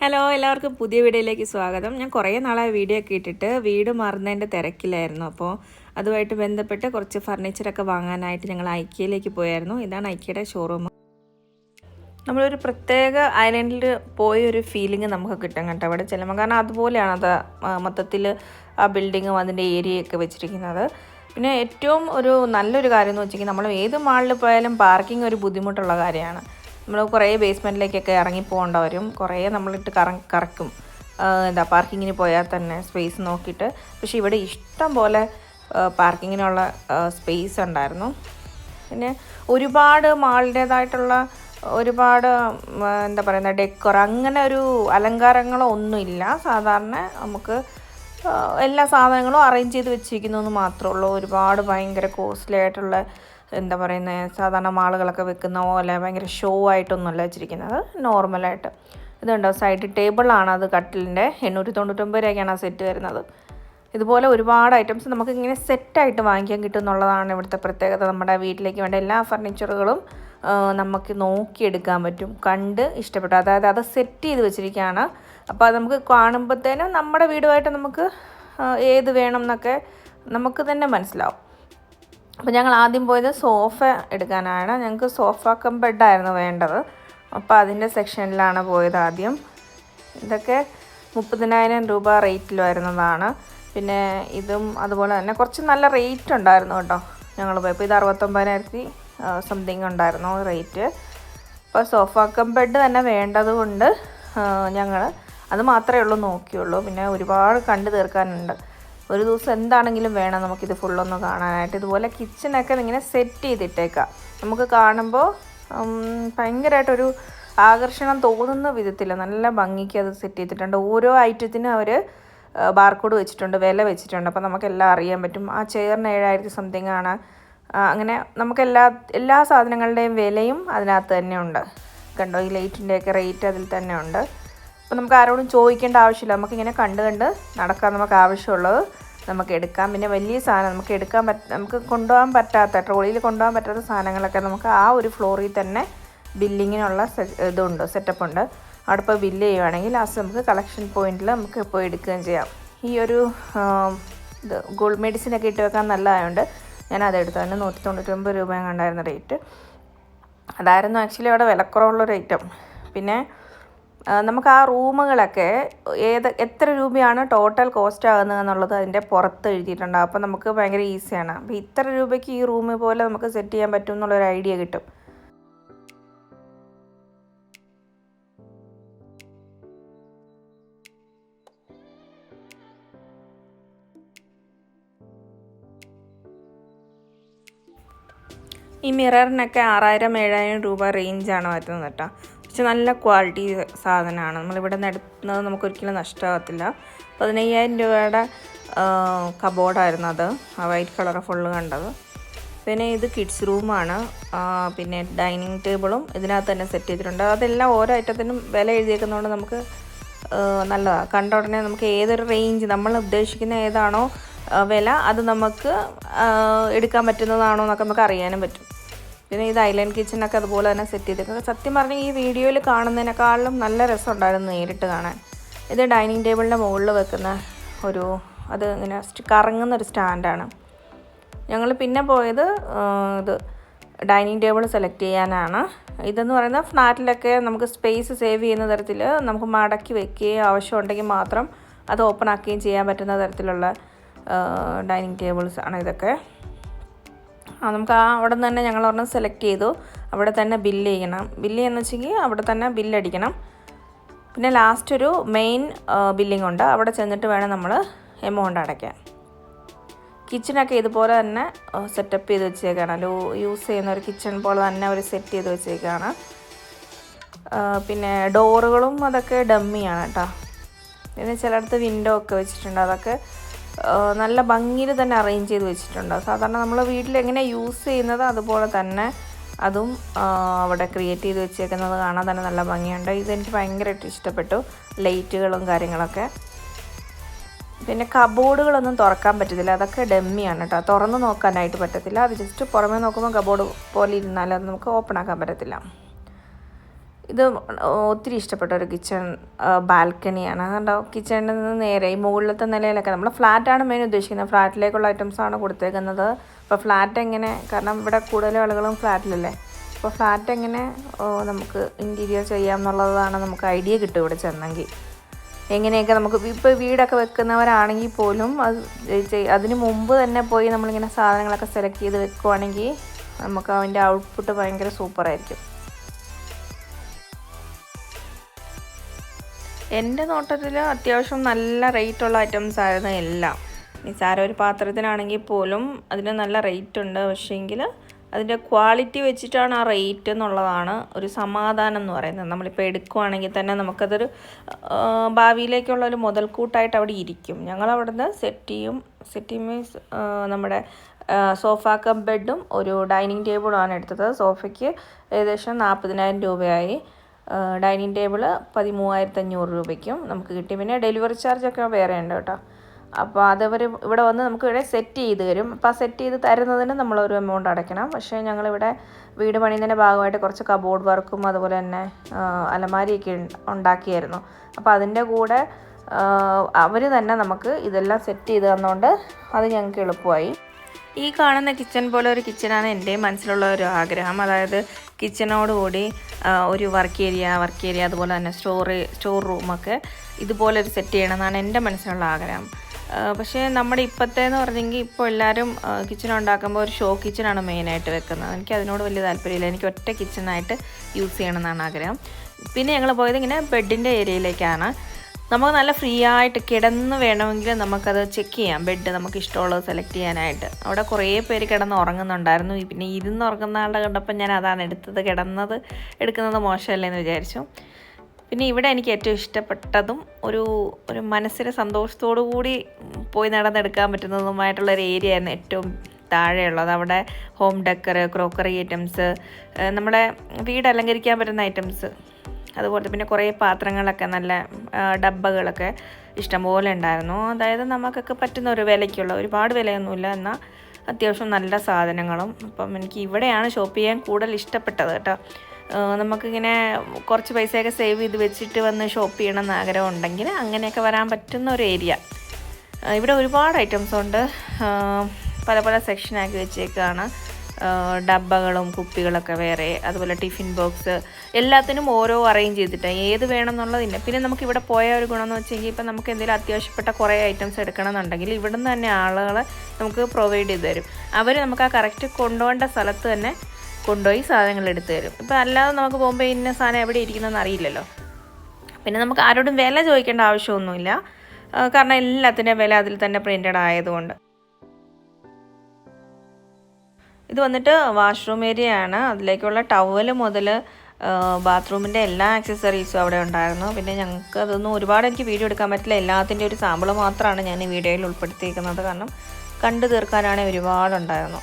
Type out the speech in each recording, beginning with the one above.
Hello എല്ലാവർക്കും പുതിയ വീഡിയോയിലേക്ക് സ്വാഗതം. ഞാൻ കുറേ നാളായി വീഡിയോ ഒക്കെ ഇട്ടിട്ട് വീട് മാറുന്നതിന്റെ തിരക്കിലായിരുന്നു. അപ്പോൾ അതുമായിട്ട് ബന്ധപ്പെട്ട് കുറച്ച് ഫർണിച്ചറൊക്കെ വാങ്ങാനായിട്ട് ഞങ്ങൾ ഐക്കിയയിലേക്ക് പോയായിരുന്നു. ഇതാണ് ഐക്കിയുടെ ഷോറൂം നമ്മളൊരു പ്രത്യേക ഐലൻഡിൽ പോയ ഒരു ഫീലിംഗ് നമുക്ക് കിട്ടും കേട്ടോ അവിടെ ചെല്ലുമ്പോൾ. കാരണം അതുപോലെയാണ് അത് മൊത്തത്തിൽ ആ ബിൽഡിങ്ങും അതിന്റെ ഏരിയയൊക്കെ വെച്ചിരിക്കുന്നത്. പിന്നെ ഏറ്റവും ഒരു നല്ലൊരു കാര്യം എന്ന് വെച്ചിട്ടുണ്ടെങ്കിൽ നമ്മൾ ഏത് മാളിൽ പോയാലും പാർക്കിംഗ് ഒരു ബുദ്ധിമുട്ടുള്ള കാര്യമാണ്. നമ്മൾ കുറേ ബേസ്മെന്റിലേക്കൊക്കെ ഇറങ്ങി പോകേണ്ട വരും കുറേ നമ്മളിട്ട് കറ കറക്കും. എന്താ പാർക്കിങ്ങിന് പോയാൽ തന്നെ സ്പേസ് നോക്കിയിട്ട്. പക്ഷേ ഇവിടെ ഇഷ്ടം പോലെ പാർക്കിങ്ങിനുള്ള സ്പേസ് ഉണ്ടായിരുന്നു. പിന്നെ ഒരുപാട് മാളിന്റേതായിട്ടുള്ള ഒരുപാട് എന്താ പറയുന്ന ഡെക്കോർ അങ്ങനെ ഒരു അലങ്കാരങ്ങളോ ഒന്നുമില്ല സാധാരണ നമുക്ക് എല്ലാ സാധനങ്ങളും അറേഞ്ച് ചെയ്ത് വെച്ചിരിക്കുന്നു എന്ന് മാത്രമേ ഉള്ളൂ. ഒരുപാട് ഭയങ്കര കോസ്റ്റ്ലി ആയിട്ടുള്ള എന്താ പറയുന്നത് സാധാരണ മാളുകളൊക്കെ വെക്കുന്ന പോലെ ഭയങ്കര ഷോ ആയിട്ടൊന്നുമല്ല വെച്ചിരിക്കുന്നത്. നോർമലായിട്ട് ഇതുണ്ടോ സൈഡ് ടേബിളാണ് അത് കട്ടിലിന്റെ. എണ്ണൂറ്റി തൊണ്ണൂറ്റൊമ്പത് രൂപയ്ക്കാണ് ആ സെറ്റ് വരുന്നത്. ഇതുപോലെ ഒരുപാട് ഐറ്റംസ് നമുക്ക് ഇങ്ങനെ സെറ്റായിട്ട് വാങ്ങിക്കാൻ കിട്ടും എന്നുള്ളതാണ് ഇവിടുത്തെ പ്രത്യേകത. നമ്മുടെ വീട്ടിലേക്ക് വേണ്ട എല്ലാ ഫർണിച്ചറുകളും നമുക്ക് നോക്കിയെടുക്കാൻ പറ്റും. കണ്ട് ഇഷ്ടപ്പെട്ടു. അതായത് അത് സെറ്റ് ചെയ്ത് വെച്ചിരിക്കുകയാണ്. അപ്പോൾ അത് നമുക്ക് കാണുമ്പോഴത്തേനും നമ്മുടെ വീടുമായിട്ട് നമുക്ക് ഏത് വേണം എന്നൊക്കെ നമുക്ക് തന്നെ മനസ്സിലാവും. അപ്പോൾ ഞങ്ങൾ ആദ്യം പോയത് സോഫ എടുക്കാനാണ്. ഞങ്ങൾക്ക് സോഫ കം ബെഡായിരുന്നു വേണ്ടത്. അപ്പോൾ അതിന്റെ സെക്ഷനിലാണ് പോയത് ആദ്യം. ഇതൊക്കെ മുപ്പതിനായിരം രൂപ റേറ്റിൽ വരുന്നതാണ് പിന്നെ ഇതും അതുപോലെ തന്നെ കുറച്ച് നല്ല റേറ്റ് ഉണ്ടായിരുന്നു കേട്ടോ ഞങ്ങൾ പോയപ്പോൾ ഇത് അറുപത്തൊമ്പതിനായിരത്തി സംതിങ് ഉണ്ടായിരുന്നു റേറ്റ്. അപ്പോൾ സോഫ കം ബെഡ് തന്നെ വേണ്ടതുകൊണ്ട് ഞങ്ങൾ അത് മാത്രമേ ഉള്ളൂ നോക്കിയുള്ളൂ. പിന്നെ ഒരുപാട് കണ്ടു തീർക്കാനുണ്ട്. ഒരു ദിവസം എന്താണെങ്കിലും വേണം നമുക്കിത് ഫുള്ളൊന്ന് കാണാനായിട്ട്. ഇതുപോലെ കിച്ചണൊക്കെ ഇങ്ങനെ സെറ്റ് ചെയ്തിട്ടേക്കാം. നമുക്ക് കാണുമ്പോൾ ഭയങ്കരമായിട്ടൊരു ആകർഷണം തോന്നുന്ന വിധത്തിൽ നല്ല ഭംഗിക്ക് അത് സെറ്റ് ചെയ്തിട്ടുണ്ട്. ഓരോ ഐറ്റത്തിനും അവർ ബാർകോഡ് വെച്ചിട്ടുണ്ട് വില വെച്ചിട്ടുണ്ട്. അപ്പോൾ നമുക്കെല്ലാം അറിയാൻ പറ്റും. ആ ചെയറിന് ഏഴായിരത്തി സംതിങ് ആണ്. അങ്ങനെ നമുക്ക് എല്ലാ എല്ലാ സാധനങ്ങളുടെയും വിലയും അതിനകത്ത് തന്നെ ഉണ്ട്. കണ്ടോ ഈ ലൈറ്റിന്റെയൊക്കെ റേറ്റ് അതിൽ തന്നെ ഉണ്ട്. അപ്പോൾ നമുക്ക് ആരോടും ചോദിക്കേണ്ട ആവശ്യമില്ല. നമുക്കിങ്ങനെ കണ്ട് കണ്ട് നടക്കാൻ നമുക്ക് ആവശ്യമുള്ളത്. നമുക്ക് എടുക്കാം പിന്നെ വലിയ സാധനം നമുക്ക് എടുക്കാൻ പറ്റ നമുക്ക് കൊണ്ടുപോകാൻ പറ്റാത്ത ട്രോളിയിൽ കൊണ്ടുപോകാൻ പറ്റാത്ത സാധനങ്ങളൊക്കെ നമുക്ക് ആ ഒരു ഫ്ലോറിൽ തന്നെ ബില്ലിങ്ങിനുള്ള ഇതുണ്ട് സെറ്റപ്പ് ഉണ്ട്. അവിടെ പോയി ബില്ല് ചെയ്യുവാണെങ്കിൽ ലാസ്റ്റ് നമുക്ക് കളക്ഷൻ പോയിന്റിൽ നമുക്ക് പോയി എടുക്കുകയും ചെയ്യാം. ഈ ഒരു ആം, ഇത് ഗോൾഡ് മെഡിസിനൊക്കെ ഇട്ട് വെക്കാൻ നല്ലതായതുകൊണ്ട് ഞാൻ അതെടുത്തു അതിന് നൂറ്റി തൊണ്ണൂറ്റൊമ്പത് രൂപ കണ്ടായിരുന്ന റേറ്റ് അതായിരുന്നു ആക്ച്വലി അവിടെ വിലക്കുറവുള്ളൊരു ഐറ്റം പിന്നെ ആ, നമുക്ക് ആ റൂമുകളൊക്കെ ഏത് എത്ര രൂപയാണ് ടോട്ടൽ കോസ്റ്റ് ആകുന്നത് എന്നുള്ളത് അതിന്റെ പുറത്ത് എഴുതിയിട്ടുണ്ട്. അപ്പോൾ നമുക്ക് ഭയങ്കര ഈസിയാണ് അപ്പോൾ ഇത്ര രൂപയ്ക്ക് ഈ റൂം പോലെ നമുക്ക് സെറ്റ് ചെയ്യാൻ പറ്റും എന്നുള്ളൊരു ഐഡിയ കിട്ടും. ഈ മിററിനൊക്കെ ആറായിരം ഏഴായിരം രൂപ റേഞ്ചാണ് വരുന്നത് കേട്ടോ. പക്ഷെ നല്ല ക്വാളിറ്റി സാധനമാണ്. നമ്മളിവിടെ നിന്ന് എടുക്കുന്നത് നമുക്ക് ഒരിക്കലും നഷ്ടമാകത്തില്ല. പതിനയ്യായിരം രൂപയുടെ കബോർഡായിരുന്നു അത്. ആ വൈറ്റ് കളർ ഫുള്ള് കണ്ടത്. പിന്നെ ഇത് കിഡ്സ് റൂമാണ് പിന്നെ ഡൈനിങ് ടേബിളും ഇതിനകത്ത് തന്നെ സെറ്റ് ചെയ്തിട്ടുണ്ട്. അതെല്ലാം ഓരോ ഐറ്റത്തിനും വില എഴുതിയേക്കുന്നതുകൊണ്ട് നമുക്ക് നല്ലതാണ് കണ്ട ഉടനെ നമുക്ക് ഏതൊരു റേഞ്ച് നമ്മൾ ഉദ്ദേശിക്കുന്ന ഏതാണോ വില അത് നമുക്ക് എടുക്കാൻ പറ്റുന്നതാണോ എന്നൊക്കെ നമുക്ക് അറിയാനും പറ്റും. പിന്നെ ഇത് ഐലൻഡ് കിച്ചണൊക്കെ അതുപോലെ തന്നെ സെറ്റ് ചെയ്തിട്ടുണ്ട്. സത്യം പറഞ്ഞാൽ ഈ വീഡിയോയിൽ കാണുന്നതിനേക്കാളും നല്ല രസമുണ്ടായിരുന്നു നേരിട്ട് കാണാൻ. ഇത് ഡൈനിങ് ടേബിളിന്റെ മുകളിൽ വെക്കുന്ന ഒരു അത് ഇങ്ങനെ കറങ്ങുന്ന ഒരു സ്റ്റാൻഡാണ്. ഞങ്ങൾ പിന്നെ പോയത് ഇത് ഡൈനിങ് ടേബിൾ സെലക്ട് ചെയ്യാനാണ്. ഇതെന്ന് പറയുന്നത് ഫ്ലാറ്റിലൊക്കെ നമുക്ക് സ്പേസ് സേവ് ചെയ്യുന്ന തരത്തിൽ നമുക്ക് മടക്കി വെക്കുകയും ആവശ്യമുണ്ടെങ്കിൽ മാത്രം അത് ഓപ്പൺ ആക്കുകയും ചെയ്യാൻ പറ്റുന്ന തരത്തിലുള്ള ഡൈനിങ് ടേബിൾസ് ആണ് ഇതൊക്കെ. നമുക്ക് ആ അവിടെ നിന്ന് തന്നെ ഞങ്ങൾ ഒരെണ്ണം സെലക്ട് ചെയ്തു. അവിടെ തന്നെ ബില്ല് ചെയ്യണം. ബില്ല് ചെയ്യുന്ന വെച്ചെങ്കിൽ അവിടെ തന്നെ ബില്ലടിക്കണം പിന്നെ ലാസ്റ്റ് ഒരു മെയിൻ ബില്ലിംഗ് ഉണ്ട്. അവിടെ ചെന്നിട്ട് വേണം നമ്മൾ എമൗണ്ട് അടയ്ക്കാൻ. കിച്ചണൊക്കെ ഇതുപോലെ തന്നെ സെറ്റപ്പ് ചെയ്ത് വെച്ചേക്കാണ്. ലോ യൂസ് ചെയ്യുന്ന ഒരു കിച്ചൺ പോലെ തന്നെ അവർ സെറ്റ് ചെയ്ത് വെച്ചേക്കാണ്. പിന്നെ ഡോറുകളും അതൊക്കെ ഡമ്മിയാണ് കേട്ടോ പിന്നെ ചിലയിടത്ത് വിൻഡോ ഒക്കെ വെച്ചിട്ടുണ്ട്. അതൊക്കെ നല്ല ഭംഗിയിൽ തന്നെ അറേഞ്ച് ചെയ്ത് വെച്ചിട്ടുണ്ട്. സാധാരണ നമ്മൾ വീട്ടിൽ എങ്ങനെ യൂസ് ചെയ്യുന്നത് അതുപോലെ തന്നെ അതും അവിടെ ക്രിയേറ്റ് ചെയ്ത് വെച്ചേക്കുന്നത് കാണാൻ തന്നെ നല്ല ഭംഗിയുണ്ട്. ഇതെനിക്ക് ഭയങ്കരമായിട്ട് ഇഷ്ടപ്പെട്ടു. ലൈറ്റുകളും കാര്യങ്ങളൊക്കെ. പിന്നെ കബോർഡുകളൊന്നും തുറക്കാൻ പറ്റത്തില്ല. അതൊക്കെ ഡമ്മിയാണ് കേട്ടോ. തുറന്ന് നോക്കാനായിട്ട് പറ്റത്തില്ല. അത് ജസ്റ്റ് പുറമേ നോക്കുമ്പോൾ കബോർഡ് പോലെ ഇരുന്നാലും അത് നമുക്ക് ഓപ്പൺ ആക്കാൻ പറ്റത്തില്ല. ഇത് ഒത്തിരി ഇഷ്ടപ്പെട്ട ഒരു കിച്ചൺ ബാൽക്കണിയാണ്. കണ്ടോ? കിച്ചണിൽ നിന്ന് നേരെ ഈ മുകളിലത്തെ നിലയിലൊക്കെ നമ്മൾ ഫ്ലാറ്റാണ് മെയിൻ ഉദ്ദേശിക്കുന്നത്. ഫ്ലാറ്റിലേക്കുള്ള ഐറ്റംസാണ് കൊടുത്തേക്കുന്നത്. അപ്പോൾ ഫ്ലാറ്റ് എങ്ങനെ കാരണം ഇവിടെ കൂടുതൽ ആളുകളും ഫ്ലാറ്റിലല്ലേ അപ്പോൾ ഫ്ലാറ്റ് എങ്ങനെ നമുക്ക് ഇന്റീരിയർ ചെയ്യാം എന്നുള്ളതാണ് നമുക്ക് ഐഡിയ കിട്ടും ഇവിടെ ചെന്നെങ്കിൽ. എങ്ങനെയൊക്കെ നമുക്ക് ഇപ്പോൾ വീടൊക്കെ വെക്കുന്നവരാണെങ്കിൽ പോലും അത് അതിന് മുമ്പ് തന്നെ പോയി നമ്മളിങ്ങനെ സാധനങ്ങളൊക്കെ സെലക്ട് ചെയ്ത് വെക്കുവാണെങ്കിൽ നമുക്ക് അതിന്റെ ഔട്ട്പുട്ട് ഭയങ്കര സൂപ്പറായിരിക്കും എന്റെ നോട്ടത്തിൽ അത്യാവശ്യം നല്ല റേറ്റുള്ള ഐറ്റംസ് ആയിരുന്നു എല്ലാം. നിസാര ഒരു പാത്രത്തിനാണെങ്കിൽ പോലും അതിന് നല്ല റേറ്റ് ഉണ്ട്. പക്ഷേങ്കിൽ അതിന്റെ ക്വാളിറ്റി വെച്ചിട്ടാണ് ആ റേറ്റ് എന്നുള്ളതാണ് ഒരു സമാധാനം എന്ന് പറയുന്നത്. നമ്മളിപ്പോൾ എടുക്കുവാണെങ്കിൽ തന്നെ നമുക്കതൊരു ഭാവിയിലേക്കുള്ള ഒരു മുതൽക്കൂട്ടായിട്ട് അവിടെ ഇരിക്കും. ഞങ്ങൾ അവിടുന്ന് സെറ്റ് ചെയ്യും. സെറ്റ് മീൻസ് നമ്മുടെ സോഫ കം ബെഡും ഒരു ഡൈനിങ് ടേബിളുമാണ് എടുത്തത്. സോഫയ്ക്ക് ഏകദേശം നാൽപ്പതിനായിരം രൂപയായി. ഡൈനിങ് ടേബിൾ പതിമൂവായിരത്തി അഞ്ഞൂറ് രൂപയ്ക്കും നമുക്ക് കിട്ടി. പിന്നെ ഡെലിവറി ചാർജൊക്കെ വേറെ ഉണ്ട് കേട്ടോ. അപ്പോൾ അതവർ ഇവിടെ വന്ന് നമുക്ക് ഇവിടെ സെറ്റ് ചെയ്ത് തരും. അപ്പോൾ ആ സെറ്റ് ചെയ്ത് തരുന്നതിന് നമ്മളൊരു എമൗണ്ട് അടയ്ക്കണം. പക്ഷേ ഞങ്ങളിവിടെ വീട് പണിയുന്നതിന്റെ ഭാഗമായിട്ട് കുറച്ച് കബോർഡ് വർക്കും അതുപോലെ തന്നെ അലമാരിയൊക്കെ ഉണ്ടാക്കിയായിരുന്നു. അപ്പോൾ അതിന്റെ കൂടെ അവർ തന്നെ നമുക്ക് ഇതെല്ലാം സെറ്റ് ചെയ്ത് തന്നുകൊണ്ട് അത് ഞങ്ങൾക്ക് എളുപ്പമായി. ഈ കാണുന്ന കിച്ചൺ പോലെ ഒരു കിച്ചണാണ് എന്റെ മനസ്സിലുള്ള ഒരു ആഗ്രഹം. അതായത് കിച്ചണോടുകൂടി ആ, ഒരു വർക്ക് ഏരിയ വർക്ക് ഏരിയ അതുപോലെ തന്നെ സ്റ്റോറി സ്റ്റോർ റൂമൊക്കെ ഇതുപോലെ ഒരു സെറ്റ് ചെയ്യണമെന്നാണ് എന്റെ മനസ്സിലുള്ള ആഗ്രഹം. പക്ഷേ നമ്മുടെ ഇപ്പോഴത്തെ എന്ന് പറഞ്ഞെങ്കിൽ ഇപ്പോൾ എല്ലാവരും കിച്ചൺ ഉണ്ടാക്കുമ്പോൾ ഒരു ഷോ കിച്ചണാണ് മെയിനായിട്ട് വെക്കുന്നത്. എനിക്ക് അതിനോട് വലിയ താല്പര്യമില്ല. എനിക്ക് ഒറ്റ കിച്ചണായിട്ട് യൂസ് ചെയ്യണമെന്നാണ് ആഗ്രഹം. പിന്നെ ഞങ്ങൾ പോയത് ഇങ്ങനെ ബെഡിന്റെ ഏരിയയിലേക്കാണ് നമുക്ക് നല്ല ഫ്രീ ആയിട്ട് കിടന്ന് വേണമെങ്കിൽ നമുക്കത് ചെക്ക് ചെയ്യാം. ബെഡ് നമുക്ക് ഇഷ്ടമുള്ളത് സെലക്ട് ചെയ്യാനായിട്ട്. അവിടെ കുറേ പേര് കിടന്ന് ഉറങ്ങുന്നുണ്ടായിരുന്നു. പിന്നെ ഇരുന്ന് ഉറങ്ങുന്ന ആളുടെ കണ്ടപ്പോൾ ഞാൻ അതാണ് എടുത്തത്. കിടന്നത് എടുക്കുന്നത് മോശമല്ലേ എന്ന് വിചാരിച്ചു. പിന്നെ ഇവിടെ എനിക്ക് ഏറ്റവും ഇഷ്ടപ്പെട്ടതും ഒരു ഒരു മനസ്സിന് സന്തോഷത്തോടു കൂടി പോയി നടന്നെടുക്കാൻ പറ്റുന്നതുമായിട്ടുള്ള ഒരു ഏരിയ ആയിരുന്നു ഏറ്റവും താഴെയുള്ളത്. അവിടെ ഹോം ഡെക്കർ ക്രോക്കറി ഐറ്റംസ് നമ്മുടെ വീട് അലങ്കരിക്കാൻ പറ്റുന്ന ഐറ്റംസ് അതുപോലെ പിന്നെ കുറേ പാത്രങ്ങളൊക്കെ നല്ല ഡബ്ബകളൊക്കെ ഇഷ്ടംപോലെ ഉണ്ടായിരുന്നു. അതായത് നമുക്കൊക്കെ പറ്റുന്ന ഒരു വിലയ്ക്കുള്ള ഒരുപാട് വിലയൊന്നുമില്ല എന്നാൽ അത്യാവശ്യം നല്ല സാധനങ്ങളും. അപ്പം എനിക്ക് ഇവിടെയാണ് ഷോപ്പ് ചെയ്യാൻ കൂടുതൽ ഇഷ്ടപ്പെട്ടത് കേട്ടോ. നമുക്കിങ്ങനെ കുറച്ച് പൈസയൊക്കെ സേവ് ചെയ്ത് വെച്ചിട്ട് വന്ന് ഷോപ്പ് ചെയ്യണം എന്ന് ആഗ്രഹം ഉണ്ടെങ്കിൽ അങ്ങനെയൊക്കെ വരാൻ പറ്റുന്ന ഒരു ഏരിയ. ഇവിടെ ഒരുപാട് ഐറ്റംസ് ഉണ്ട്. പല പല സെക്ഷനാക്കി വെച്ചേക്കാണ്. ഡബ്ബകളും കുപ്പികളൊക്കെ വേറെ അതുപോലെ ടിഫിൻ ബോക്സ് എല്ലാത്തിനും ഓരോ അറേഞ്ച് ചെയ്തിട്ട്. ഏത് വേണം എന്നുള്ളതില്ല പിന്നെ നമുക്ക് ഇവിടെ പോയ ഒരു ഗുണം എന്ന് വെച്ചെങ്കിൽ ഇപ്പം നമുക്ക് എന്തെങ്കിലും അത്യാവശ്യപ്പെട്ട കുറേ ഐറ്റംസ് എടുക്കണം എന്നുണ്ടെങ്കിൽ ഇവിടുന്ന് തന്നെ ആളുകളെ നമുക്ക് പ്രൊവൈഡ് ചെയ്ത് തരും. അവർ നമുക്ക് ആ കറക്റ്റ് കൊണ്ടുപോകേണ്ട സ്ഥലത്ത് തന്നെ കൊണ്ടുപോയി സാധനങ്ങൾ എടുത്തു തരും. ഇപ്പം അല്ലാതെ നമുക്ക് പോകുമ്പോൾ ഇന്ന സാധനം എവിടെ ഇരിക്കുന്നതെന്ന് അറിയില്ലല്ലോ. പിന്നെ നമുക്ക് ആരോടും വില ചോദിക്കേണ്ട ആവശ്യമൊന്നുമില്ല. കാരണം എല്ലാത്തിന്റെ വില അതിൽ തന്നെ പ്രിന്റഡ് ആയതുകൊണ്ട്. ഇത് വന്നിട്ട് വാഷ്റൂം ഏരിയ ആണ്. അതിലേക്കുള്ള ടവൽ മുതൽ ബാത്റൂമിന്റെ എല്ലാ ആക്സസറീസും അവിടെ ഉണ്ടായിരുന്നു. പിന്നെ ഞങ്ങൾക്ക് അതൊന്നും ഒരുപാട് എനിക്ക് വീഡിയോ എടുക്കാൻ പറ്റില്ല. എല്ലാത്തിന്റെ ഒരു സാമ്പിൾ മാത്രമാണ് ഞാൻ ഈ വീഡിയോയിൽ ഉൾപ്പെടുത്തിയിരിക്കുന്നത്. കാരണം കണ്ടു തീർക്കാനാണെങ്കിൽ ഒരുപാടുണ്ടായിരുന്നു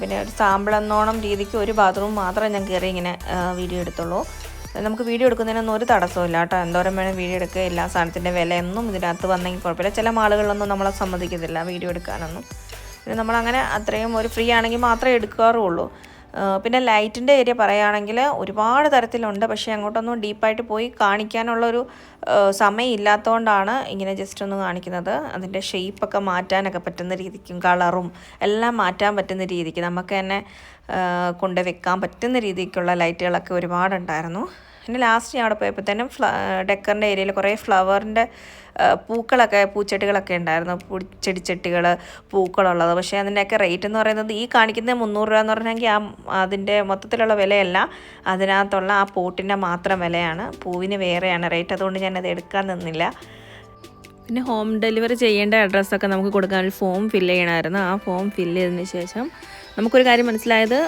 പിന്നെ ഒരു സാമ്പിൾ എന്നോണം രീതിക്ക് ഒരു ബാത്റൂം മാത്രമേ ഞാൻ കയറി ഇങ്ങനെ വീഡിയോ എടുത്തുള്ളൂ. നമുക്ക് വീഡിയോ എടുക്കുന്നതിനൊന്നും ഒരു തടസ്സമില്ല കേട്ടോ. എന്തോരം വേണം വീഡിയോ എടുക്കുക. എല്ലാ സാധനത്തിന്റെ വിലയൊന്നും ഇതിനകത്ത് വന്നെങ്കിൽ കുഴപ്പമില്ല. ചില മാളുകളിലൊന്നും നമ്മളെ സമ്മതിക്കത്തില്ല വീഡിയോ എടുക്കാനൊന്നും. പിന്നെ നമ്മളങ്ങനെ അത്രയും ഒരു ഫ്രീ ആണെങ്കിൽ മാത്രമേ എടുക്കാറുള്ളൂ. പിന്നെ ലൈറ്റിന്റെ ഏരിയ പറയുകയാണെങ്കിൽ ഒരുപാട് തരത്തിലുണ്ട്. പക്ഷേ അങ്ങോട്ടൊന്നും ഡീപ്പായിട്ട് പോയി കാണിക്കാനുള്ളൊരു സമയം ഇല്ലാത്തതുകൊണ്ടാണ് ഇങ്ങനെ ജസ്റ്റ് ഒന്ന് കാണിക്കുന്നത്. അതിന്റെ ഷേപ്പൊക്കെ മാറ്റാനൊക്കെ പറ്റുന്ന രീതിക്കും കളറും എല്ലാം മാറ്റാൻ പറ്റുന്ന രീതിക്ക് നമുക്ക് തന്നെ കൊണ്ട് വെക്കാൻ പറ്റുന്ന രീതിക്കുള്ള ലൈറ്റുകളൊക്കെ ഒരുപാടുണ്ടായിരുന്നു. പിന്നെ ലാസ്റ്റ് ഞാൻ അവിടെ പോയപ്പോൾ തന്നെ ഫ്ല ഡെക്കറിന്റെ ഏരിയയിൽ കുറേ ഫ്ലവറിന്റെ പൂക്കളൊക്കെ പൂച്ചെടികളൊക്കെ ഉണ്ടായിരുന്നു. പൂച്ചെടിച്ചെട്ടികൾ പൂക്കളുള്ളത്. പക്ഷേ അതിന്റെയൊക്കെ റേറ്റ് എന്ന് പറയുന്നത് ഈ കാണിക്കുന്ന മുന്നൂറ് രൂപ എന്ന് പറഞ്ഞെങ്കിൽ ആ അതിന്റെ മൊത്തത്തിലുള്ള വിലയല്ല. അതിനകത്തുള്ള ആ പോട്ടിന്റെ മാത്രം വിലയാണ്. പൂവിന് വേറെയാണ് റേറ്റ് അതുകൊണ്ട് ഞാനത് എടുക്കാൻ നിന്നില്ല. പിന്നെ ഹോം ഡെലിവറി ചെയ്യേണ്ട അഡ്രസ്സൊക്കെ നമുക്ക് കൊടുക്കാൻ ഒരു ഫോം ഫില്ല് ചെയ്യണമായിരുന്നു. ആ ഫോം ഫില്ല് ചെയ്തതിന് ശേഷം നമുക്കൊരു കാര്യം മനസ്സിലായത്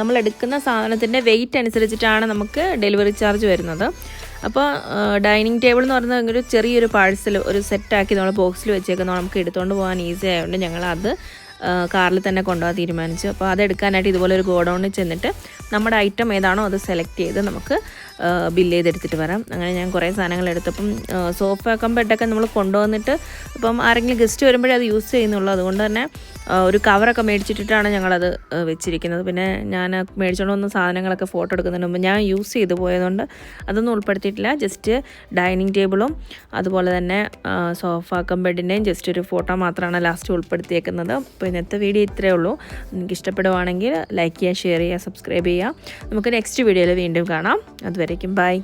നമ്മൾ എടുക്കുന്ന സാധനത്തിന്റെ വെയിറ്റ് അനുസരിച്ചിട്ടാണ് നമുക്ക് ഡെലിവറി ചാർജ് വരുന്നത്. അപ്പോൾ ഡൈനിങ് ടേബിൾ എന്ന് പറയുന്നത് ഒരു ചെറിയൊരു പാഴ്സൽ ഒരു സെറ്റാക്കി നമ്മൾ ബോക്സിൽ വെച്ചേക്കുന്ന നമുക്ക് എടുത്തുകൊണ്ട് പോകാൻ ഈസി ആയതുകൊണ്ട് ഞങ്ങൾ അത് കാറിൽ തന്നെ കൊണ്ടുപോകാൻ തീരുമാനിച്ചു. അപ്പോൾ അതെടുക്കാനായിട്ട് ഇതുപോലെ ഒരു ഗോഡൗണിൽ ചെന്നിട്ട് നമ്മുടെ ഐറ്റം ഏതാണോ അത് സെലക്ട് ചെയ്ത് നമുക്ക് ബില്ല് ചെയ്തെടുത്തിട്ട് വരാം. അങ്ങനെ ഞാൻ കുറേ സാധനങ്ങൾ എടുത്തപ്പം സോഫ കമ്പെട്ടൊക്കെ നമ്മൾ കൊണ്ടുവന്നിട്ട് ഇപ്പം ആരെങ്കിലും ഗസ്റ്റ് വരുമ്പോഴേ അത് യൂസ് ചെയ്യുന്നുള്ളൂ. അതുകൊണ്ട് തന്നെ ഒരു കവറൊക്കെ മേടിച്ചിട്ടിട്ടാണ് ഞങ്ങളത് വെച്ചിരിക്കുന്നത്. പിന്നെ ഞാൻ മേടിച്ചുകൊണ്ട് വന്ന സാധനങ്ങളൊക്കെ ഫോട്ടോ എടുക്കുന്നതിന് മുമ്പ് ഞാൻ യൂസ് ചെയ്ത് പോയതുകൊണ്ട് അതൊന്നും ഉൾപ്പെടുത്തിയിട്ടില്ല. ജസ്റ്റ് ഡൈനിങ് ടേബിളും അതുപോലെ തന്നെ സോഫ കം ബെഡിന്റെയും ജസ്റ്റ് ഒരു ഫോട്ടോ മാത്രമാണ് ലാസ്റ്റ് ഉൾപ്പെടുത്തിയേക്കുന്നത്. അപ്പോൾ ഇന്നത്തെ വീഡിയോ ഇത്രയേ ഉള്ളൂ. നിങ്ങൾക്ക് ഇഷ്ടപ്പെടുവാണെങ്കിൽ ലൈക്ക് ചെയ്യുക ഷെയർ ചെയ്യുക സബ്സ്ക്രൈബ് ചെയ്യുക. നമുക്ക് നെക്സ്റ്റ് വീഡിയോയിൽ വീണ്ടും കാണാം. അതുവരേക്കും ബൈ